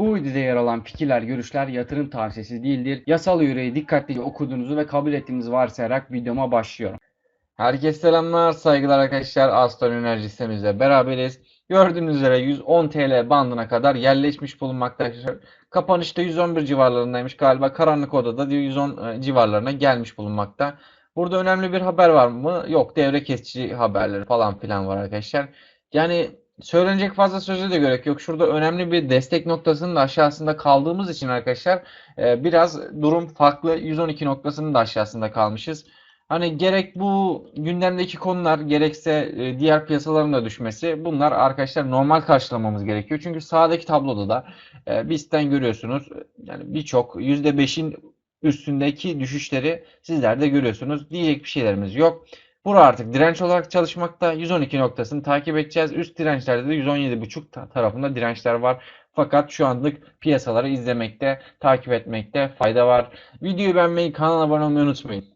Bu videoda yer alan fikirler, görüşler yatırım tavsiyesi değildir. Yasal yüreği dikkatlice okuduğunuzu ve kabul ettiğinizi varsayarak videoma başlıyorum. Herkese selamlar, saygılar arkadaşlar. Aston Enerji sitemizle beraberiz. Gördüğünüz üzere 110 TL bandına kadar yerleşmiş bulunmakta arkadaşlar. Kapanışta 111 civarlarındaymış galiba. Karanlık odada diyor 110 civarlarına gelmiş bulunmakta. Burada önemli bir haber var mı? Yok. Devre kesici haberleri falan filan var arkadaşlar. Yani söylenecek fazla söze de gerek yok. Şurada önemli bir destek noktasının da aşağısında kaldığımız için arkadaşlar e, biraz durum farklı. 112 noktasının da aşağısında kalmışız. Hani gerek bu gündemdeki konular gerekse e, diğer piyasaların da düşmesi bunlar arkadaşlar normal karşılamamız gerekiyor. Çünkü sağdaki tabloda da e, BIST'ten görüyorsunuz yani birçok %5'in üstündeki düşüşleri sizler de görüyorsunuz. Diyecek bir şeylerimiz yok. Bura artık direnç olarak çalışmakta. 112 noktasını takip edeceğiz. Üst dirençlerde de 117.5 ta- tarafında dirençler var. Fakat şu anlık piyasaları izlemekte, takip etmekte fayda var. Videoyu beğenmeyi, kanala abone olmayı unutmayın.